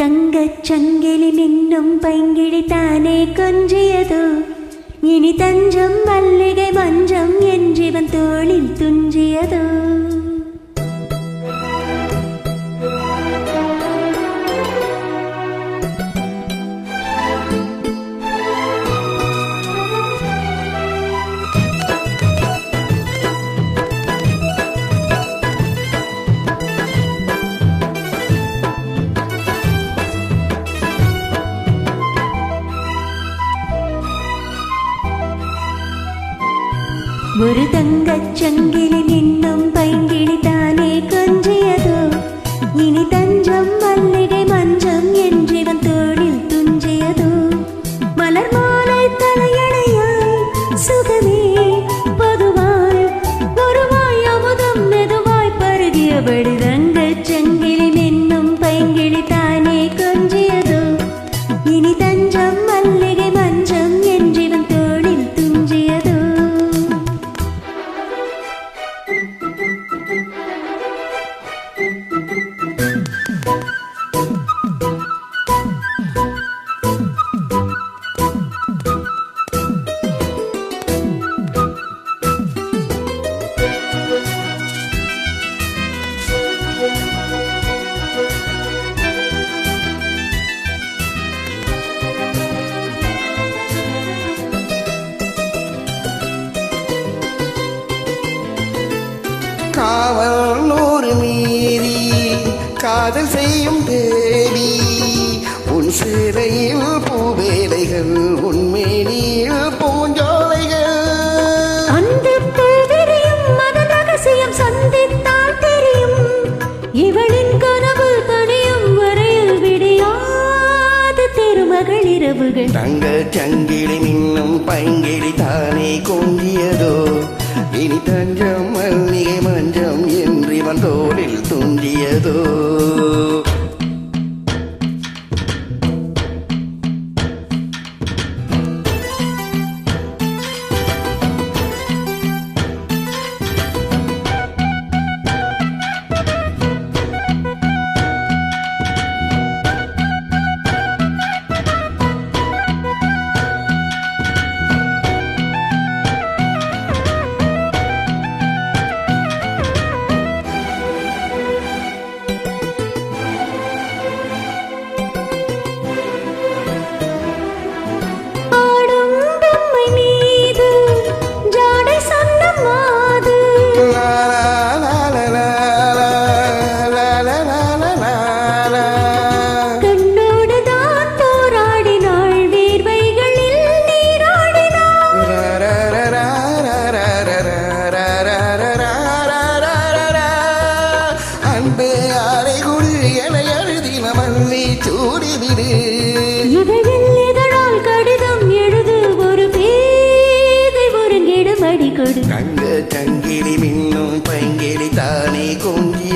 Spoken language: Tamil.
തങ്കച്ചങ്കിലി ചങ്കിലി നിന്നും പൈങ്കിളി താനെ കൊഞ്ചിയതു ഇനി തഞ്ചം മല്ലികை മഞ്ചം ഒരു തങ്കച്ചെങ്കിൽ നിന്നും പൈങ്കിളി താനേ കൊഞ്ചിയതോ ഇനി തഞ്ചം മല്ലിടെ മഞ്ചം എന്റിവൻ തോളിൽ തുഞ്ചിയതോ മലർമാലൈ തലയണയായി സുഖമേ പൊതുവായി പൊതുവായി അമുതം മെതുവായി പരുകിയപടി തങ്കച്ചെങ്കിൽ നിന്നും പൈങ്കിളി താനേ കൊഞ്ചിയതോ ഇനി காதல் செய்யும் தேவி. உன் சிறையில் பூவேலைகள் உன்மேனியில் பூஞ்சோலைகள். அந்த தெரியும் மதன் ரகசியம் சந்தித்தால் தெரியும். இவளின் கனவு தனியும் வரையில் விடியாது திருமகள் இரவுகள். தங்க சங்கிலி மின்னும் பைங்கிழி தானே கொஞ்சியதோ இனி தஞ்சம் மல்லிகை மஞ்சம் என்று இவன் தோன்றியதோ எழுதின மல்லி சூடிவிடு. இதழில் கடிதம் எழுது ஒரு பேதை ஒருங்கிடம் அடி கொடு. தங்க சங்கிலி மின்னும் பைங்கிலி தானே கொஞ்சியதோ